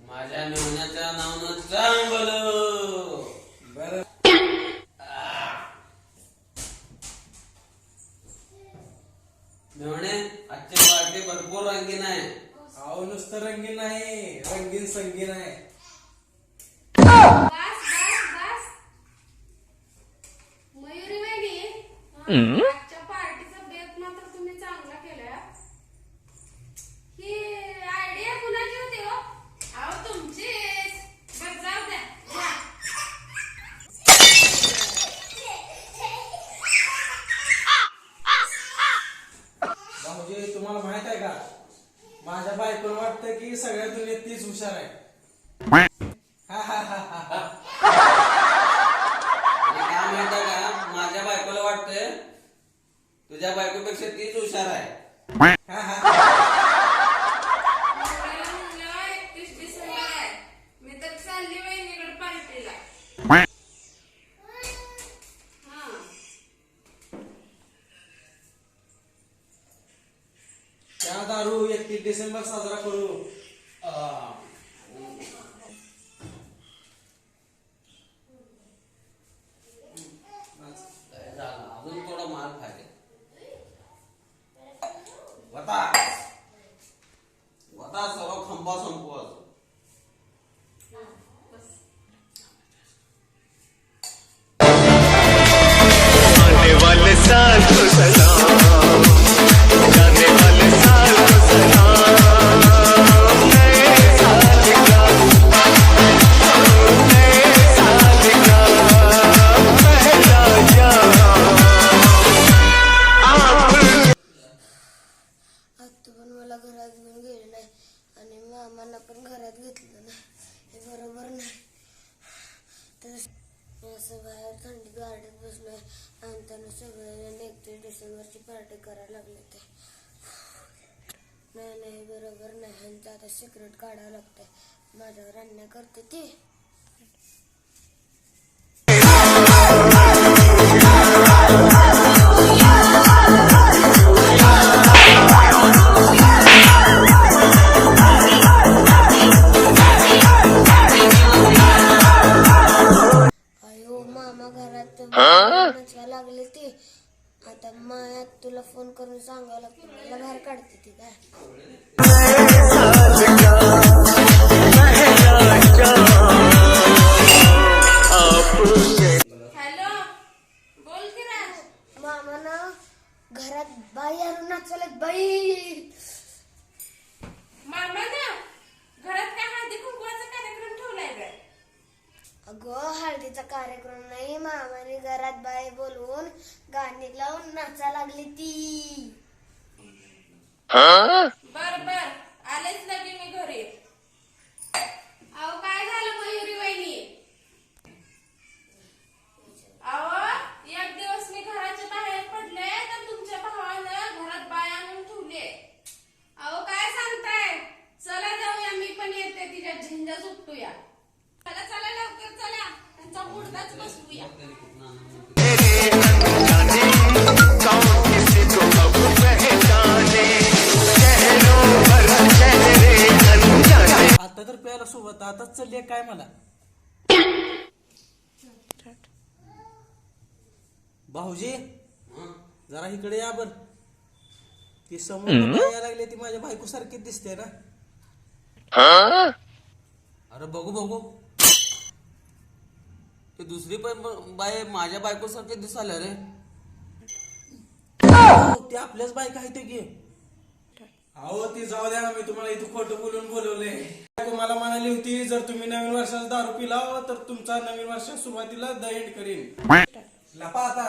माझ्या मेहण्याच्या नावानं चांग बोलो बरं मेहणे आजची पार्टी भरपूर रंगीन आहे. अहो नुसतं रंगीन नाही रंगीन संगीन आहे. बस बस बस मयुरी वहिनी आजच्या पार्टीचा बेत मात्र तुम्ही चांगला केलाय ही आयडिया कुणाची होती हो अहो तुमचीच बस जाऊ द्या जा. म्हणजे तुम्हाला माहीत आहे का माझ्या बायकोला वाटतं की सगळ्या दुनियेत तीच हुशार आहे हा, हा, हा, हा, हा. आणि काय का माझ्या बायकोला वाटतंय तुझ्या बायकोपेक्षा तीच हुशार आहे हा, हा, हा. डिसेंबर साजरा करू मामांना पण घरात घेतलं नाही हे बरोबर नाही. तर असं बाहेर थंडी गार्डन बसलोय. आणि त्यांना सगळेजण एकतीस डिसेंबरची पार्टी करायला लागले ते. नाही नाही बरोबर नाही. आणि आता सिक्रेट काढावं लागतंय. माझ्यावर अन्याय करते ती. नाचायला लागले ती. आता मायात तुला फोन करून सांगावं लागतं. मला बाहेर काढते ती काय. लागली ती बर बर आलेच लगे मी घरी अहो काय झालं मयुरी वहिनी अहो एक दिवस मी घराच्या बाहेर पडले तर तुमच्या भावानं घरात बाय आणून ठेवले अहो काय सांगताय चला जाऊया मी पण येते तिच्या झिंजा सुटूया चला चला लवकर चला त्यांचा मुडदाच बसवूया सोबत आताच चालली काय मला. भाऊजी जरा इकडे या बर. ती समोर यायला लागली ती माझ्या बायको सारखीच दिसते ना. अरे बघू बघू ते दुसरी पण ब- बाई माझ्या बायको सारखे दिसायला रे. ती आपल्याच बायका आहे ते की? अहो ती जाऊ द्या मी तुम्हाला इथं खोटं बोलून बोलवले मला म्हणाली होती जर तुम्ही नवीन वर्षाचा दारू पिला तर तुमचा नवीन वर्ष सुरुवातीला द एंड करीन. लपा आता.